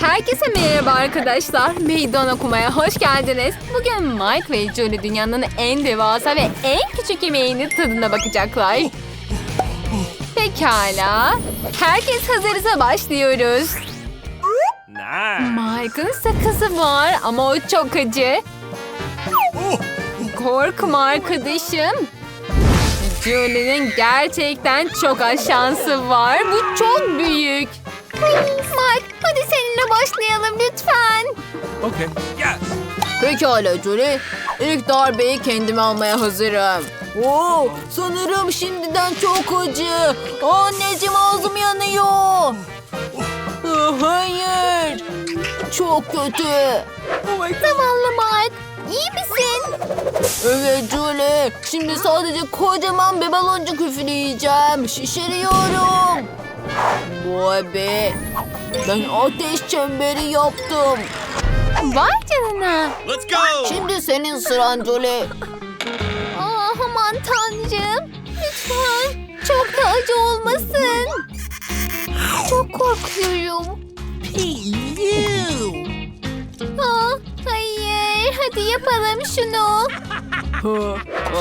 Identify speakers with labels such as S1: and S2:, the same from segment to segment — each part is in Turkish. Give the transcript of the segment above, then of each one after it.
S1: Herkese merhaba arkadaşlar. Meydan okumaya hoş geldiniz. Bugün Mike ve Julie dünyanın en devasa ve en küçük yemeğinin tadına bakacaklar. Pekala. Herkes hazırsa başlıyoruz. Mike'ın sakızı var ama o çok acı. Korkma arkadaşım. Julie'nin gerçekten çok az şansı var. Bu çok büyük. Mike hadi seninle başlayalım lütfen.
S2: Okay. Yes.
S1: Pekala Julie. İlk darbeyi kendime almaya hazırım. Oo, sanırım şimdiden çok acı. Anneciğim ağzım yanıyor. Ah, Hayır. Çok kötü. Zavallı Mike. İyi misin? Evet Julie. Şimdi sadece kocaman bir baloncuk üfleyeceğim. Şişiriyorum. Be. Ben ateş çemberi yaptım. Vay canına.
S2: Let's go.
S1: Şimdi senin sıran Julie. Ah aman tanrım. Lütfen. Çok da acı olmasın. Çok korkuyorum. Ah, hayır. Hadi yapalım şunu.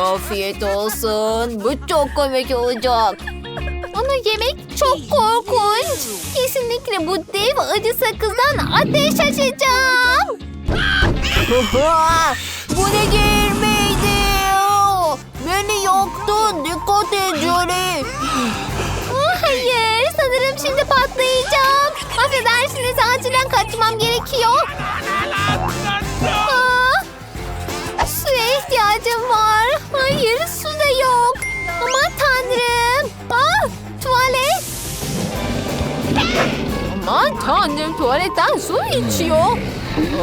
S1: Afiyet olsun. Bu çok komik olacak. Onu yemek çok korkunç. Kesinlikle bu dev acı sakızdan ateş açacağım. Bu ne girmeydi? Beni yaktın. Dikkat et Johnny. Hayır. Sanırım şimdi patlayacağım. Affedersiniz. Acilen kaçmam gerekiyor. Aa, suya ihtiyacım var. Hayır su da yok. Tanrım tuvaletten su içiyor.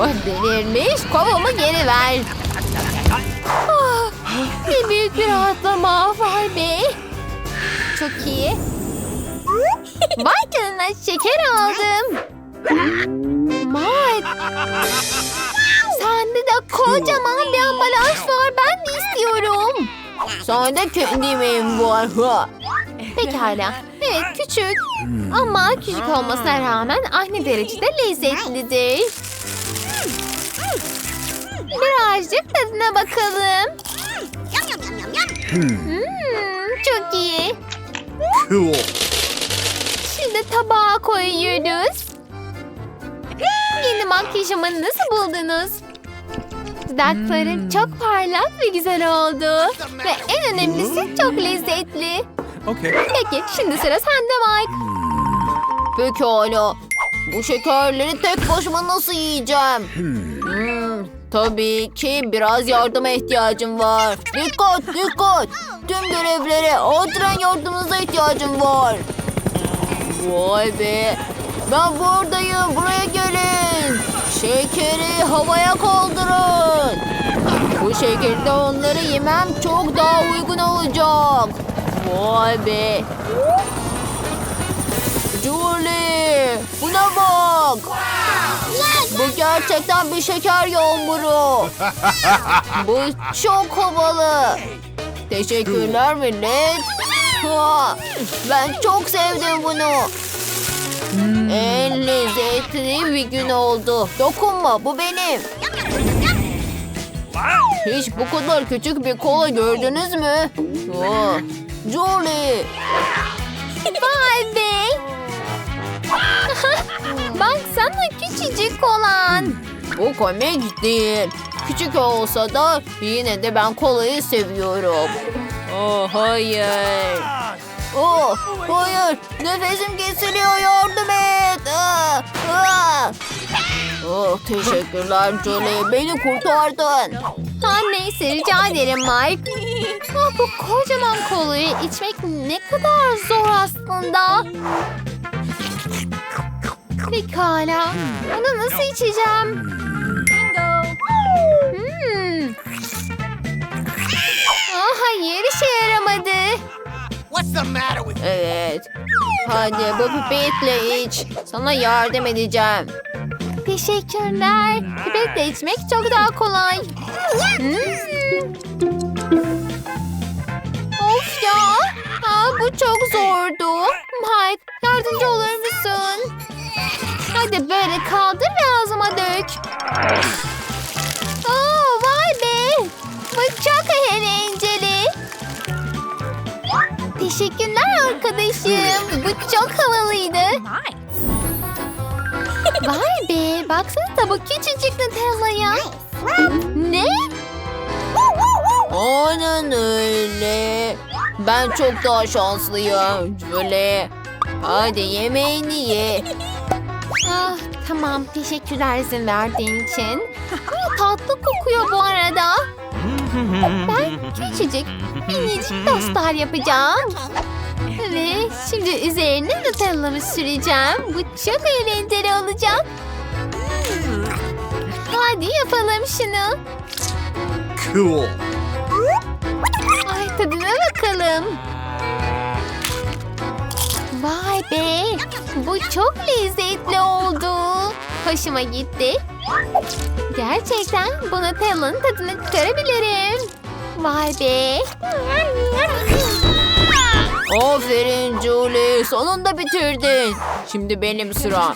S1: Oh, delirmiş. Kovamı geri ver. Ah, ne büyük bir rahatlama var be. Çok iyi. Vay şeker aldım. Mike. Sende de kocaman bir ambalaj var. Ben de istiyorum. Sende kendi yemeğim var. Pekala. Evet küçük. Ama küçük olmasına rağmen aynı derecede lezzetlidir. Birazcık tadına bakalım. Hmm, çok iyi.
S2: Cool.
S1: Şimdi tabağa koyuyoruz. Yeni makyajımı nasıl buldunuz? Dudaklarım çok parlak ve güzel oldu. Ve en önemlisi çok lezzetli.
S2: Okay.
S1: Peki şimdi sıra sende Mike. Pekala. Bu şekerleri tek başıma nasıl yiyeceğim? Hmm, tabii ki biraz yardıma ihtiyacım var. Dikkat dikkat. Tüm görevlere acilen yardımınıza ihtiyacım var. Vay be. Ben buradayım. Buraya gelin. Şekeri havaya kaldırın. Bu şekilde onları yemem çok daha uygun olacak. Vay be. Julie, buna bak. Bu gerçekten bir şeker yağmuru. Bu çok havalı. Teşekkürler millet. Ben çok sevdim bunu. En lezzetli bir gün oldu. Dokunma, bu benim. Hiç bu kadar küçük bir kola gördünüz mü? Oh, Julie. Vay be. Baksana küçücük olan. Bu komik değil. Küçük olsa da yine de ben kolayı seviyorum. Oh hayır. Oh hayır. Nefesim kesiliyor yardım et. Ah, ah. Oh, teşekkürler Jolie. Beni kurtardın. Ha neyse rica ederim Mike. Ah, bu kocaman kolayı içmek ne kadar zor aslında. Pekala. Bunu nasıl içeceğim? Hmm. Ah, hayır işe yaramadı.
S2: What's the matter with
S1: Evet. Hadi bu pipetle iç. Sana yardım edeceğim. Teşekkürler. Pipetle içmek çok daha kolay. Hmm. Of ya. Aa, bu çok zordu. Mike yardımcı olur musun? Hadi böyle kaldır ve ağzıma dök. Oo, vay be. Bu çok eğlenceli. Teşekkürler arkadaşım. Bu çok havalıydı. Vay be. Baksanıza bu küçücük Nutella'ya. Ne? Aynen öyle. Ben çok daha şanslıyım. Şöyle. Hadi yemeğini ye. Ah, tamam. Teşekkürler izin verdiğin için. Aa, tatlı kokuyor bu arada. Ben küçücük minicik dostlar yapacağım. Ve şimdi üzerine Nutella'mı süreceğim. Bu çok eğlenceli olacak. Hadi yapalım şunu.
S2: Cool.
S1: Ay tadına bakalım. Vay be. Bu çok lezzetli oldu. Hoşuma gitti. Gerçekten bu Nutella'nın tadını çıkarabilirim. Vay be. Aferin Julie. Sonunda bitirdin. Şimdi benim sıram.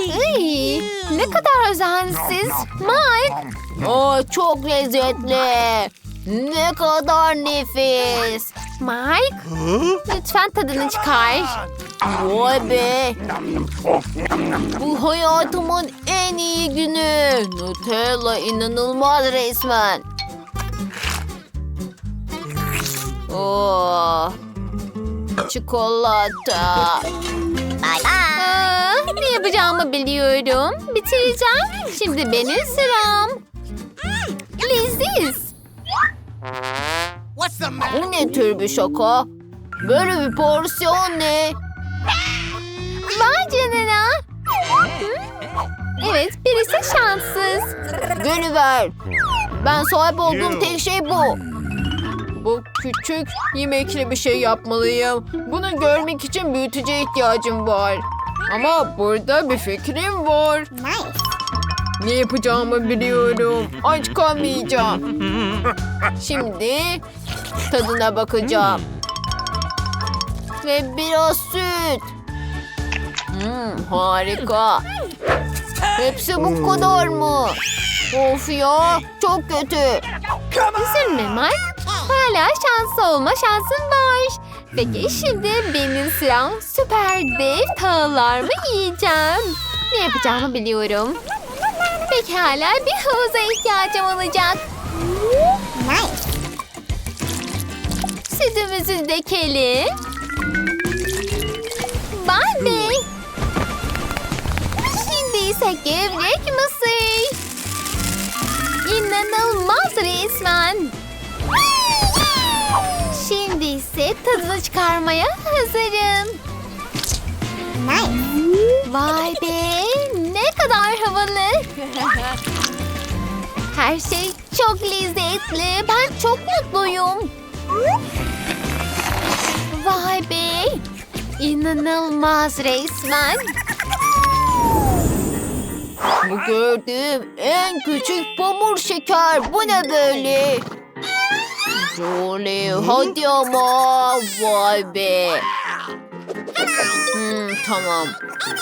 S1: Ay, ne kadar özensiz. Mike. Aa, çok lezzetli. Ne kadar nefis. Mike, lütfen tadını çıkar. Vay be. Bu hayatımın en iyi günü. Nutella inanılmaz resmen. Oh. Çikolata. Aa, ne yapacağımı biliyorum. Bitireceğim. Şimdi benim sıram. Leziz.
S2: What's the matter?
S1: Bu ne tür bir şaka? Böyle bir porsiyon ne? Vay canına. Evet, birisi şanssız. Gönü ver. Ben sahip olduğum tek şey bu. Bu küçük yemekli bir şey yapmalıyım. Bunu görmek için büyütüce ihtiyacım var. Ama burada bir fikrim var. Ne yapacağımı biliyorum. Aç kalmayacağım. Şimdi tadına bakacağım. Ve biraz süt. Hmm, harika. Hepsi bu kadar mı? Of ya çok kötü. Üzülme Mike. Hala şanslı olma şansın var. Peki şimdi benim sıram süper dev tağlarımı yiyeceğim. Ne yapacağımı biliyorum. Pekala bir havuza ihtiyacım olacak. Sütümüzü dökelim. Vay be. Şimdi ise gevrek mısır. İnanılmaz resmen. Tadını çıkarmaya hazırım. Vay be ne kadar havalı. Her şey çok lezzetli. Ben çok mutluyum. Vay be. İnanılmaz resmen. Bu gördüğüm en küçük pamur şeker. Bu ne böyle? Jolie hadi ama. Vay be. Hmm, tamam.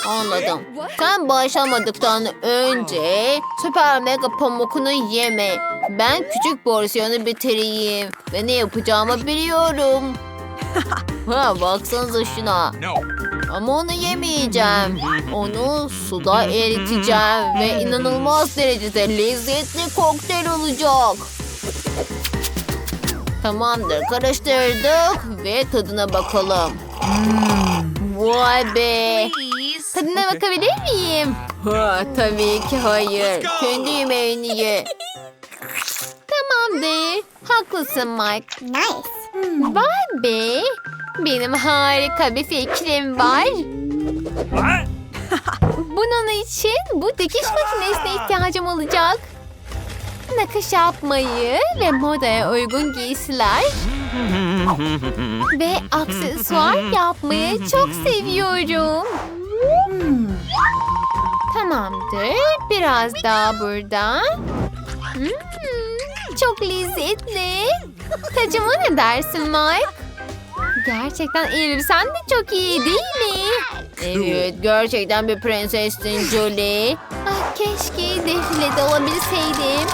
S1: Anladım. Sen başlamadıktan önce süper mega pamukunu yeme. Ben küçük porsiyonu bitireyim. Ve ne yapacağımı biliyorum. Ha baksanıza şuna. Ama onu yemeyeceğim. Onu suda eriteceğim ve inanılmaz derecede lezzetli kokteyl olacak. Tamamdır karıştırdık ve tadına bakalım. Vay be. Tadına bakabilir miyim? Ha, tabii ki hayır. Kendi yemeğini ye. Tamamdır. Haklısın Mike. Vay be. Benim harika bir fikrim var. Bunun için bu dikiş makinesine ihtiyacım olacak. Nakış yapmayı ve modaya uygun giysiler ve aksesuar yapmayı çok seviyorum. Tamamdır. Biraz daha buradan. Hmm, çok lezzetli. Tacıma ne dersin Mike? Gerçekten elbisen de çok iyi değil mi? Evet gerçekten bir prensestin Julie. Ah, keşke defilede olabilseydim.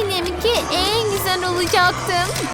S1: Eminim ki en güzel olacaktım.